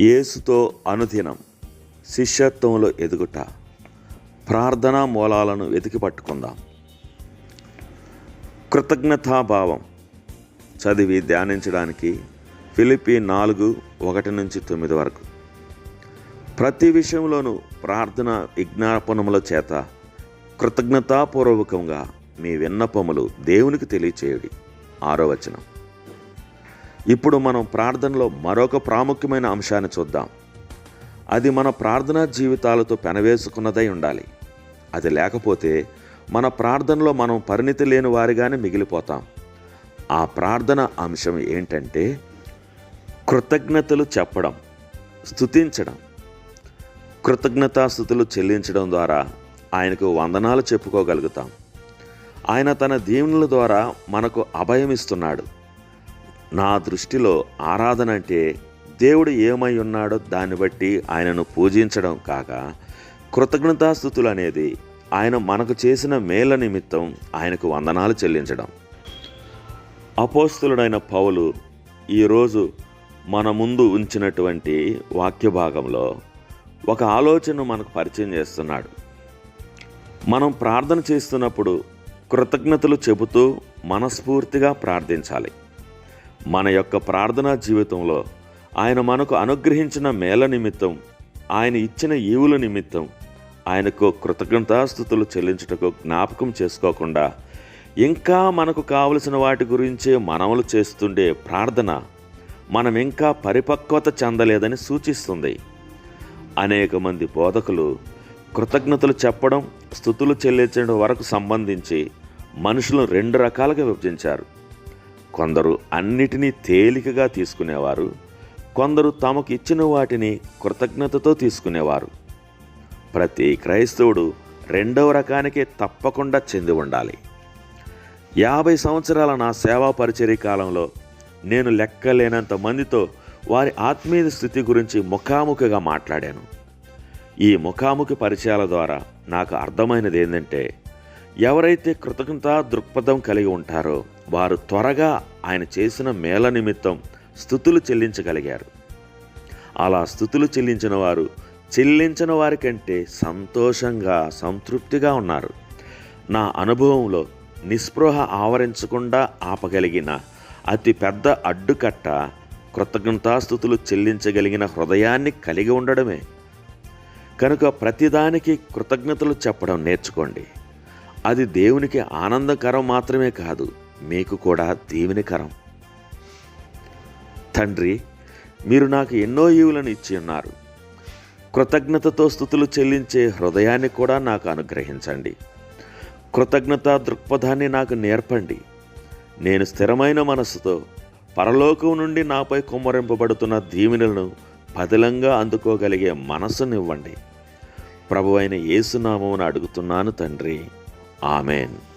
యేసుతో అనుదినం శిష్యత్వంలో ఎదుగుట ప్రార్థనా మూలాలను వెతికి పట్టుకుందాం. కృతజ్ఞతాభావం చదివి ధ్యానించడానికి ఫిలిపి నాలుగు ఒకటి నుంచి తొమ్మిది వరకు. ప్రతి విషయంలోనూ ప్రార్థన విజ్ఞాపనముల చేత కృతజ్ఞతాపూర్వకంగా మీ విన్నపములు దేవునికి తెలియచేయుడి. ఆరో వచనం. ఇప్పుడు మనం ప్రార్థనలో మరొక ప్రాముఖ్యమైన అంశాన్ని చూద్దాం. అది మన ప్రార్థనా జీవితాలతో పెనవేసుకున్నదై ఉండాలి. అది లేకపోతే మన ప్రార్థనలో మనం పరిణితి లేని వారిగానే మిగిలిపోతాం. ఆ ప్రార్థన అంశం ఏంటంటే కృతజ్ఞతలు చెప్పడం స్థుతించడం కృతజ్ఞతాస్థుతులు చెల్లించడం ద్వారా ఆయనకు వందనాలు చెప్పుకోగలుగుతాం. ఆయన తన దీవెనల ద్వారా మనకు అభయం ఇస్తున్నాడు నా దృష్టిలో ఆరాధన అంటే దేవుడు ఏమై ఉన్నాడో దాన్ని బట్టి ఆయనను పూజించడం కాక కృతజ్ఞతాస్థుతులు అనేది ఆయన మనకు చేసిన మేల నిమిత్తం ఆయనకు వందనాలు చెల్లించడం. అపోస్తులుడైన పౌలు ఈరోజు మన ముందు ఉంచినటువంటి వాక్య భాగంలో ఒక ఆలోచన మనకు పరిచయం చేస్తున్నాడు. మనం ప్రార్థన చేస్తున్నప్పుడు కృతజ్ఞతలు చెబుతూ మనస్ఫూర్తిగా ప్రార్థించాలి. మన యొక్క ప్రార్థనా జీవితంలో ఆయన మనకు అనుగ్రహించిన మేల నిమిత్తం ఆయన ఇచ్చిన ఈవుల నిమిత్తం ఆయనకు కృతజ్ఞతాస్థుతులు చెల్లించుటకు జ్ఞాపకం చేసుకోకుండా ఇంకా మనకు కావలసిన వాటి గురించే మనవలు చేస్తుండే ప్రార్థన మనం ఇంకా పరిపక్వత చెందలేదని సూచిస్తుంది. అనేక మంది బోధకులు కృతజ్ఞతలు చెప్పడం స్థుతులు చెల్లించడం వరకు సంబంధించి మనుషులను రెండు రకాలుగా విభజించారు. కొందరు అన్నిటినీ తేలికగా తీసుకునేవారు కొందరు తమకు ఇచ్చిన వాటిని కృతజ్ఞతతో తీసుకునేవారు. ప్రతి క్రైస్తవుడు రెండవ రకానికే తప్పకుండా చెంది ఉండాలి. యాభై సంవత్సరాల నా సేవా పరిచర్య కాలంలో నేను లెక్కలేనంత మందితో వారి ఆత్మీయ స్థితి గురించి ముఖాముఖిగా మాట్లాడాను. ఈ ముఖాముఖి పరిచయాల ద్వారా నాకు అర్థమైనది ఏంటంటే ఎవరైతే కృతజ్ఞత దృక్పథం కలిగి ఉంటారో వారు త్వరగా ఆయన చేసిన మేళ నిమిత్తం స్థుతులు చెల్లించగలిగారు. అలా స్థుతులు చెల్లించిన వారు చెల్లించిన వారి కంటే సంతోషంగా సంతృప్తిగా ఉన్నారు. నా అనుభవంలో నిస్పృహ ఆవరించకుండా ఆపగలిగిన అతి పెద్ద అడ్డుకట్ట కృతజ్ఞతాస్థుతులు చెల్లించగలిగిన హృదయాన్ని కలిగి ఉండడమే. కనుక ప్రతిదానికి కృతజ్ఞతలు చెప్పడం నేర్చుకోండి. అది దేవునికి ఆనందకరం మాత్రమే కాదు. మీకు కూడా దీవెనికరం తండ్రి మీరు నాకు ఎన్నో ఈవులను ఇచ్చి ఉన్నారు. కృతజ్ఞతతో స్థుతులు చెల్లించే హృదయాన్ని కూడా నాకు అనుగ్రహించండి. కృతజ్ఞత దృక్పథాన్ని నాకు నేర్పండి. నేను స్థిరమైన మనస్సుతో పరలోకం నుండి నాపై కుమ్మరింపబడుతున్న దీవెనలను పదిలంగా అందుకోగలిగే మనస్సునివ్వండి. ప్రభు అయిన యేసునామం అడుగుతున్నాను తండ్రి. ఆమెన్.